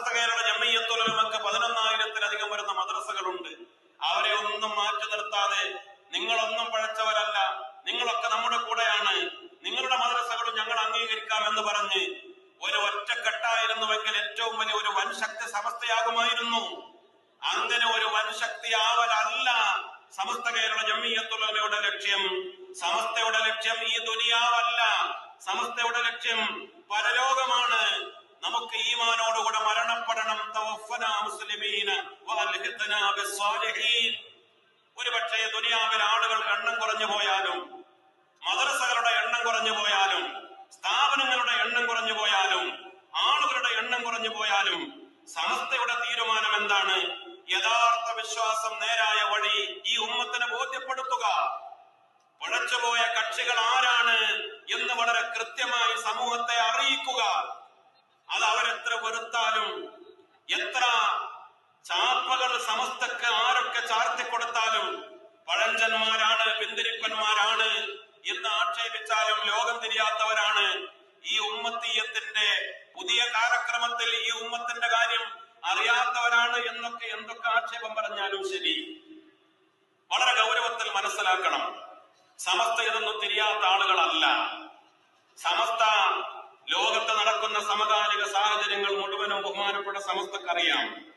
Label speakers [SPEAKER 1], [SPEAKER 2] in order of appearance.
[SPEAKER 1] സമസ്ത കേരള ജമ്മയ്യത്തുലമക്ക് പതിനൊന്നായിരത്തിലധികം വരുന്ന മദ്രസകളുണ്ട്. അവരെ ഒന്നും മാറ്റി നിർത്താതെ നിങ്ങളൊന്നും പഴച്ചവരല്ല. നിങ്ങളൊക്കെ നമ്മുടെ കൂടെയാണ്. നിങ്ങളുടെ മദ്രസകളും ഞങ്ങൾ അംഗീകരിക്കാം എന്ന് പറഞ്ഞ് ഒരു ഒറ്റക്കെട്ടായിരുന്നുവെങ്കിൽ ഏറ്റവും വലിയ ഒരു വൻശക്തി സമസ്തയാകുമായിരുന്നു. അങ്ങനെ ഒരു വൻശക്തി ആവലല്ല സമസ്ത കേരള ജമ്മീയത്തുള്ളവരുടെ ലക്ഷ്യം. സമസ്തയുടെ ലക്ഷ്യം ഈ ദുനിയാവല്ല. സമസ്തയുടെ ലക്ഷ്യം പരലോകമാണ്. നമുക്ക് ഈമാനോടുകൂടെ മരണപ്പെടണം. ഒരുപക്ഷെ ദുനിയാവിൽ ആളുകൾ എണ്ണം കുറഞ്ഞു പോയാലും മദ്രസകളുടെ എണ്ണം കുറഞ്ഞു പോയാലും സ്ഥാപനങ്ങളുടെ എണ്ണം കുറഞ്ഞു പോയാലും ആളുകളുടെ എണ്ണം കുറഞ്ഞു പോയാലും സമസ്തയുടെ തീരുമാനം എന്താണ്? യഥാർത്ഥ വിശ്വാസം നേരായ വഴി ഈ ഉമ്മത്തിനെ ബോധ്യപ്പെടുത്തുക. പിഴച്ചുപോയ കക്ഷികൾ ആരാണ് എന്ന് വളരെ കൃത്യമായി സമൂഹത്തെ അറിയിക്കുക. അത് അവരെത്ര വെറുത്താലും എത്ര ചാപ്പകൾ സമസ്തക്ക് ആരൊക്കെ ചാർത്തി കൊടുത്താലും പഴഞ്ചന്മാരാണ് പിന്തിരിപ്പന്മാരാണ് എന്ന് ആക്ഷേപിച്ചാലും ലോകം തിരിയാത്തവരാണ്. ഈ ഉമ്മത്തീയത്തിന്റെ പുതിയ കാലക്രമത്തിൽ ഈ ഉമ്മത്തിന്റെ കാര്യം അറിയാത്തവരാണ് എന്നൊക്കെ എന്തൊക്കെ ആക്ഷേപം പറഞ്ഞാലും ശരി. വളരെ ഗൗരവത്തിൽ മനസ്സിലാക്കണം. സമസ്ത ഇതൊന്നും തിരിയാത്ത ആളുകളല്ല. സമസ്ത ലോകത്ത് നടക്കുന്ന സമകാലിക സാഹചര്യങ്ങൾ മുഴുവനും ബഹുമാനപ്പെട്ട സമസ്തക്കറിയാം